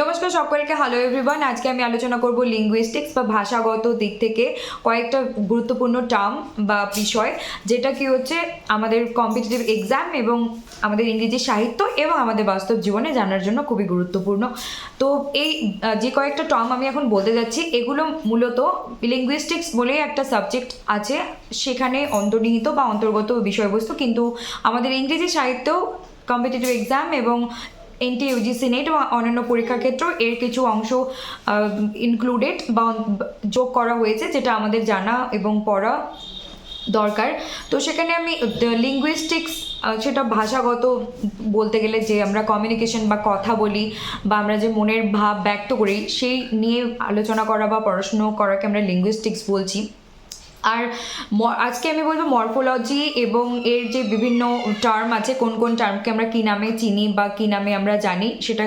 নমস্কার সকলকে hello everyone আজকে আমি আলোচনা করব লিঙ্গুইস্টিক্স বা ভাষাগত দিক থেকে কয়েকটা গুরুত্বপূর্ণ টার্ম বা বিষয়, যেটা কি হচ্ছে আমাদের কম্পিটিটিভ এক্সাম এবং আমাদের ইংরেজি সাহিত্য এবং আমাদের বাস্তব জীবনে জানার জন্য খুবই গুরুত্বপূর্ণ। তো এই যে কয়েকটা টার্ম আমি এখন বলতে যাচ্ছি, এগুলো মূলত লিঙ্গুইস্টিক্স বলে একটা সাবজেক্ট আছে। সেখানে অন্তর্নিহিত বা অন্তর্গত বিষয়বস্তু, কিন্তু আমাদের ইংরেজি সাহিত্যেও কম্পিটিটিভ এক্সাম এবং এনটি ইউজিসি নেট অন্যান্য পরীক্ষার ক্ষেত্রেও এর কিছু অংশ ইনক্লুডেড বা যোগ করা হয়েছে, যেটা আমাদের জানা এবং পড়া দরকার। তো সেখানে আমি লিঙ্গুইস্টিক্স সেটা ভাষাগত বলতে গেলে যে আমরা কমিউনিকেশন বা কথা বলি বা আমরা যে মনের ভাব ব্যক্ত করি, সেই নিয়ে আলোচনা করা বা পড়াশুনো করাকে আমরা লিঙ্গুইস্টিক্স বলছি। আর আজকে আমি বলব মরফোলজি এবং এর যে বিভিন্ন টার্ম আছে, কোন কোন টার্মকে আমরা কী নামে চিনি বা কী নামে আমরা জানি, সেটা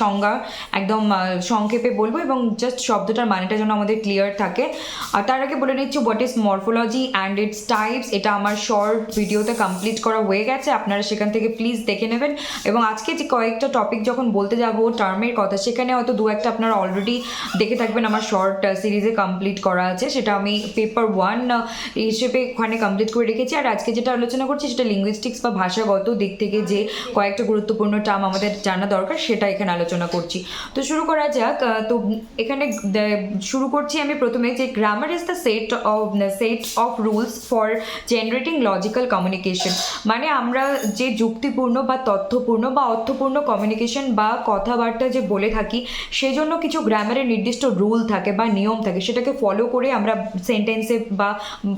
সংজ্ঞা একদম সংক্ষেপে বলব এবং জাস্ট শব্দটার মানেটা যেন আমাদের ক্লিয়ার থাকে। আর তার আগে বলে নিচ্ছি what is morphology and its types এটা আমার শর্ট ভিডিওতে কমপ্লিট করা হয়ে গেছে, আপনারা সেখান থেকে প্লিজ দেখে নেবেন। এবং আজকে যে কয়েকটা টপিক যখন বলতে যাব টার্মের কথা, সেখানে হয়তো দু একটা আপনারা অলরেডি দেখে থাকবেন, আমার শর্ট সিরিজে কমপ্লিট করা আছে, সেটা আমি পেপার ওয়ান হিসেবে ওখানে কমপ্লিট করে রেখেছি। আর আজকে যেটা আলোচনা করছি সেটা লিঙ্গুইস্টিক্স বা ভাষাগত দিক থেকে যে কয়েকটা গুরুত্বপূর্ণ টার্ম আমাদের জানা দরকার, সেটা এখানে আলোচনা করছি। তো শুরু করা যাক তো এখানে শুরু করছি আমি প্রথমে যে grammar is the set of set of rules for generating logical communication মানে আমরা যে যুক্তিপূর্ণ বা তথ্যপূর্ণ বা অর্থপূর্ণ কমিউনিকেশন বা কথাবার্তা যে বলে থাকি, সেজন্য কিছু গ্রামারের নির্দিষ্ট রুল থাকে বা নিয়ম থাকে, সেটাকে ফলো করে আমরা সেন্টেন্সে বা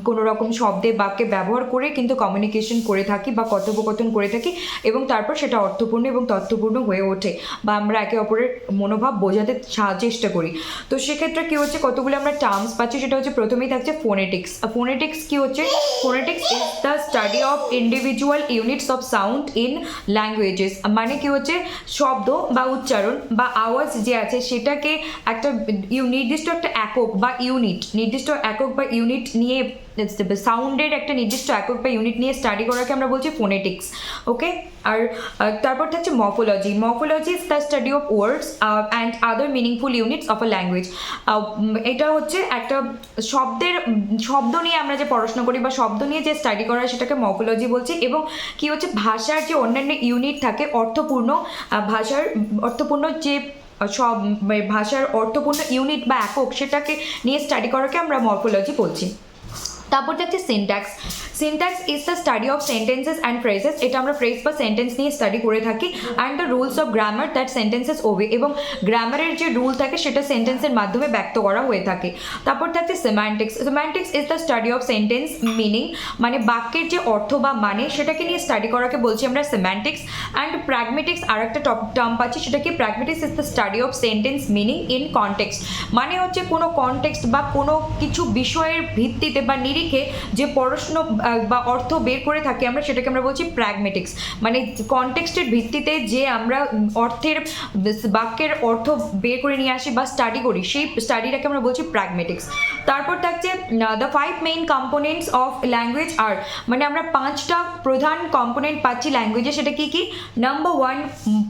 কোনো রকম শব্দে বাক্যে ব্যবহার করে কিন্তু কমিউনিকেশন করে থাকি বা কথোপকথন করে থাকি এবং তারপর সেটা অর্থপূর্ণ এবং তথ্যপূর্ণ হয়ে ওঠে বা আমরা একে অপরের মনোভাব বোঝাতে চেষ্টা করি। তো সেক্ষেত্রে কী হচ্ছে? কতগুলো আমরা টার্মস পাচ্ছি? সেটা হচ্ছে প্রথমেই থাকছে ফোনেটিক্স ফোনেটিক্স কী হচ্ছে? Phonetics is the study of individual units of sound in languages মানে কি হচ্ছে? শব্দ বা উচ্চারণ বা আওয়াজ যে আছে সেটাকে একটা নির্দিষ্ট একটা একক বা ইউনিট নির্দিষ্ট একক বা ইউনিট নিয়ে সাউন্ডের একটা নির্দিষ্ট একক বা ইউনিট নিয়ে স্টাডি করাকে আমরা বলছি ফোনেটিক্স ওকে আর তারপর থাকছে morphology morphology is the study of words and other meaningful units of a language এটা হচ্ছে একটা শব্দের, শব্দ নিয়ে আমরা যে পড়াশোনা করি বা শব্দ নিয়ে যে স্টাডি করা সেটাকে মফোলজি বলছি এবং কি হচ্ছে ভাষার যে অন্যান্য ইউনিট থাকে অর্থপূর্ণ ভাষার অর্থপূর্ণ যে সব ভাষার অর্থপূর্ণ ইউনিট বা একক সেটাকে নিয়ে স্টাডি করাকে আমরা মরফোলজি বলছি। তারপর যাচ্ছে syntax syntax is the study of sentences and phrases এটা আমরা ফ্রেজ বা সেন্টেন্স নিয়ে স্টাডি করে থাকি and the rules of grammar that sentences obey এবং গ্রামারের যে রুল থাকে, সেটা সেন্টেন্সের মাধ্যমে ব্যক্ত করা হয়ে থাকে। তারপর থাকছে semantics semantics is the study of sentence meaning মানে বাক্যের যে অর্থ বা মানে সেটাকে নিয়ে স্টাডি করাকে বলছি আমরা সেমান্টিক্স অ্যান্ড প্র্যাগমেটিক্স আর একটা টপ টার্ম পাচ্ছি সেটা কি pragmatics is the study of sentence meaning in context মানে হচ্ছে কোনো কনটেক্সট বা কোনো কিছু বিষয়ের ভিত্তিতে বা নিরিখে যে পড়াশুনো বা অর্থ বের করে থাকি আমরা, সেটাকে আমরা বলছি প্র্যাগমেটিক্স মানে কনটেক্সটের ভিত্তিতে যে আমরা অর্থের বাক্যের অর্থ বের করে নিয়ে আসি বা স্টাডি করি, সেই স্টাডিটাকে আমরা বলছি প্র্যাগমেটিক্স তারপর থাকছে the five main components of language আর মানে আমরা পাঁচটা প্রধান কম্পোনেন্ট পাচ্ছি ল্যাঙ্গুয়েজে সেটা কি কি? Number one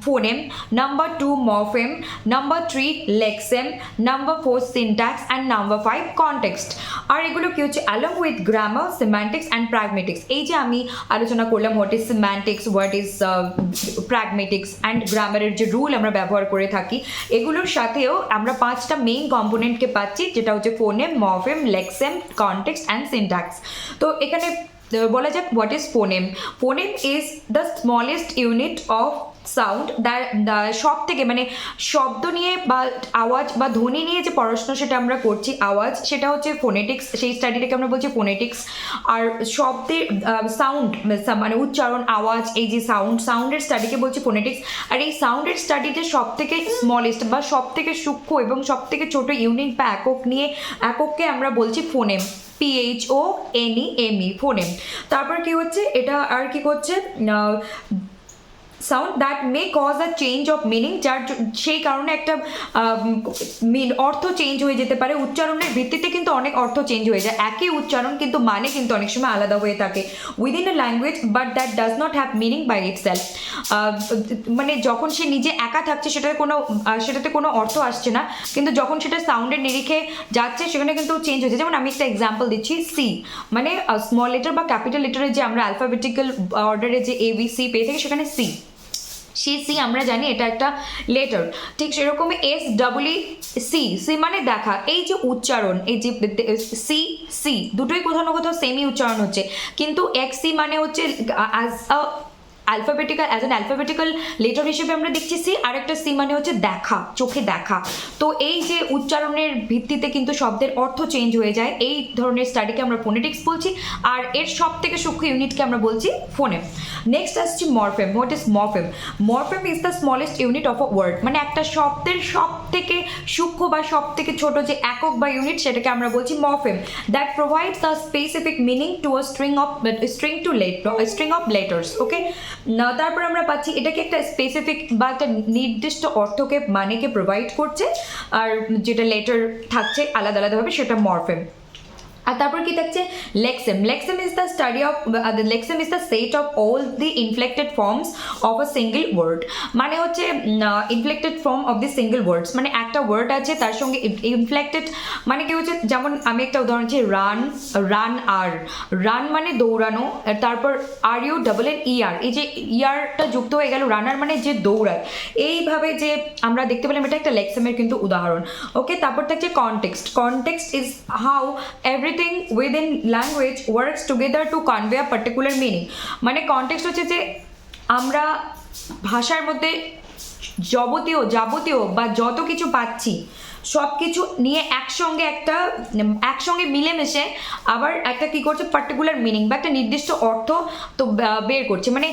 phoneme number two morpheme number three lexeme number four syntax and number five context আর এগুলো কি হচ্ছে? Along with grammar semantics and pragmatics এই যে আমি আলোচনা করলাম what is semantics what is pragmatics and গ্রামারের যে রুল আমরা ব্যবহার করে থাকি, এগুলোর সাথেও আমরা পাঁচটা মেইন কম্পোনেন্টকে পাচ্ছি, যেটা হচ্ছে phoneme morpheme lexeme context and syntax তো এখানে বলা যাক what is phoneme phoneme is the smallest unit of sound সব থেকে মানে শব্দ নিয়ে বা আওয়াজ বা ধ্বনি নিয়ে যে পড়াশোনা সেটা আমরা করছি, আওয়াজ, সেটা হচ্ছে ফোনেটিক্স সেই স্টাডিটাকে আমরা বলছি ফোনেটিক্স আর শব্দের সাউন্ড মানে উচ্চারণ, আওয়াজ, এই যে সাউন্ড সাউন্ডের স্টাডিকে বলছি ফোনেটিক্স আর এই সাউন্ডের স্টাডিতে সব থেকে স্মলেস্ট বা সব থেকে সূক্ষ্ম এবং সব থেকে ছোটো ইউনিট বা একক নিয়ে, একককে আমরা বলছি ফোনেম পিএইচও এনই এমই ফোনেম তারপর কি হচ্ছে? এটা আর কি করছে? Sound that may cause a change of meaning যার সেই কারণে একটা অর্থ চেঞ্জ হয়ে যেতে পারে। উচ্চারণের ভিত্তিতে কিন্তু অনেক অর্থ চেঞ্জ হয়ে যায়। একই উচ্চারণ কিন্তু মানে কিন্তু অনেক সময় আলাদা হয়ে থাকে within a language but that does not have meaning by itself মানে যখন সে নিজে একা থাকছে, সেটাতে কোনো সেটাতে কোনো অর্থ আসছে না। কিন্তু যখন সেটা সাউন্ডের নিরিখে যাচ্ছে, সেখানে কিন্তু চেঞ্জ হয়েছে। যেমন আমি একটা এক্সাম্পল দিচ্ছি সি মানে স্মল লেটার বা ক্যাপিটাল লেটারের যে আমরা অ্যালফাবেটিক্যাল অর্ডারে যে এ বি সি পেয়ে থাকি, সেখানে সি সি সি আমরা জানি এটা একটা লেটার ঠিক সেরকমই এস ডাবলি সি সি মানে দেখা। এই যে উচ্চারণ, এই যে সি সি দুটোই কোথাও না কোথাও সেমি উচ্চারণ হচ্ছে। কিন্তু এক সি মানে হচ্ছে as a alphabetical as an alphabetical letter হিসেবে আমরা দেখছি সি আর একটা সি মানে হচ্ছে দেখা, চোখে দেখা। তো এই যে উচ্চারণের ভিত্তিতে কিন্তু শব্দের অর্থ চেঞ্জ হয়ে যায়, এই ধরনের স্টাডিকে আমরা ফোনেটিক্স বলছি, আর এর সব থেকে সূক্ষ্ম ইউনিটকে আমরা বলছি ফোনে নেক্সট আসছি morpheme what is morpheme morpheme is the smallest unit of a word মানে একটা শব্দের সব থেকে সূক্ষ্ম বা সব থেকে ছোট যে একক বা ইউনিট সেটাকে আমরা বলছি morpheme that provides the specific meaning to a string of string to let string of letters okay তারপর আমরা পাচ্ছি এটাকে একটা স্পেসিফিক বা একটা নির্দিষ্ট অর্থকে, মানেকে প্রোভাইড করছে, আর যেটা লেটার থাকছে আলাদা আলাদাভাবে সেটা মরফেম আর তারপর কি থাকছে? Lexeme lexeme is the study of lexeme is the set of all the inflected forms of a single word মানে হচ্ছে inflected form of the single words মানে একটা ওয়ার্ড আছে, তার সঙ্গে ইনফ্লেক্টেড মানে কি হচ্ছে, যেমন আমি একটা উদাহরণ দিচ্ছি রান রান আর রান মানে দৌড়ানো তারপর R U double N ear এই যে ইয়ারটা যুক্ত হয়ে গেল রানার মানে যে দৌড়ায়। এইভাবে যে আমরা দেখতে পেলাম, এটা একটা লেক্সেমের কিন্তু উদাহরণ। ওকে তারপর থাকছে context context is how everything within language works together to convey a particular meaning মানে কনটেক্সট হচ্ছে যে আমরা ভাষার মধ্যে যাবতীয় যাবতীয় বা যত কিছু পাচ্ছি সব কিছু নিয়ে একসঙ্গে একটা, একসঙ্গে মিলেমিশে আবার একটা কি করছে পার্টিকুলার মিনিং বা একটা নির্দিষ্ট অর্থ তো বের করছে। মানে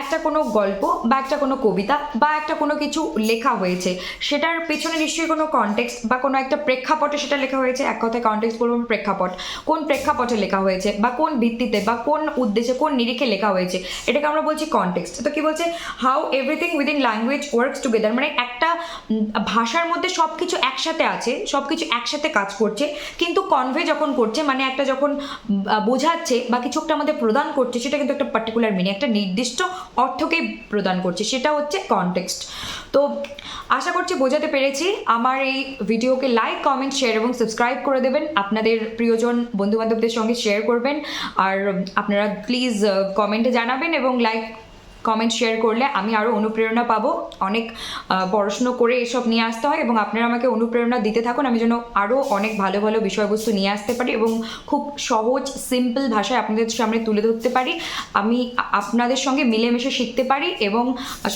একটা কোনো গল্প বা একটা কোনো কবিতা বা একটা কোনো কিছু লেখা হয়েছে, সেটার পেছনে নিশ্চয়ই কোনো কনটেক্সট বা কোনো একটা প্রেক্ষাপটে সেটা লেখা হয়েছে। এক কথায় কনটেক্সট বলব প্রেক্ষাপট। কোন প্রেক্ষাপটে লেখা হয়েছে বা কোন ভিত্তিতে বা কোন উদ্দেশ্যে, কোন নিরিখে লেখা হয়েছে, এটাকে আমরা বলছি কনটেক্সট তো কি বলছে? How everything within language works together মানে একটা ভাষার মধ্যে সব কিছু একসাথে আছে সব কিছু একসাথে কাজ করছে, কিন্তু কনভে যখন করছে মানে একটা যখন বোঝাচ্ছে বা কিছু একটা আমাদের প্রদান করছে, সেটা কিন্তু একটা পার্টিকুলার মিনিং একটা নির্দিষ্ট অর্থকে প্রদান করছে, সেটা হচ্ছে কনটেক্সট তো আশা করছি বোঝাতে পেরেছি। আমার এই ভিডিওকে লাইক কমেন্ট শেয়ার এবং সাবস্ক্রাইব করে দেবেন। আপনাদের প্রিয়জন বন্ধু বান্ধবদের সঙ্গে শেয়ার করবেন। আর আপনারা প্লিজ কমেন্টে জানাবেন এবং লাইক কমেন্ট শেয়ার করলে আমি আরও অনুপ্রেরণা পাবো। অনেক পড়াশুনো করে এসব নিয়ে আসতে হয় এবং আপনারা আমাকে অনুপ্রেরণা দিতে থাকুন। আমি যেন আরও অনেক ভালো ভালো বিষয়বস্তু নিয়ে আসতে পারি এবং খুব সহজ সিম্পল ভাষায় আপনাদের সামনে তুলে ধরতে পারি। আমি আপনাদের সঙ্গে মিলেমিশে শিখতে পারি এবং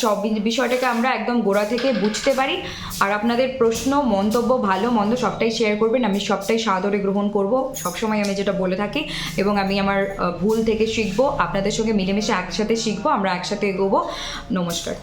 সব বিষয়টাকে আমরা একদম গোড়া থেকে বুঝতে পারি। আর আপনাদের প্রশ্ন, মন্তব্য, ভালো, মন্দ সবটাই শেয়ার করবেন। আমি সবটাই সাদরে গ্রহণ করব। সবসময় আমি যেটা বলে থাকি এবং আমি আমার ভুল থেকে শিখব। আপনাদের সঙ্গে মিলেমিশে একসাথে শিখব। আমরা একসাথে এগোবো। নমস্কার।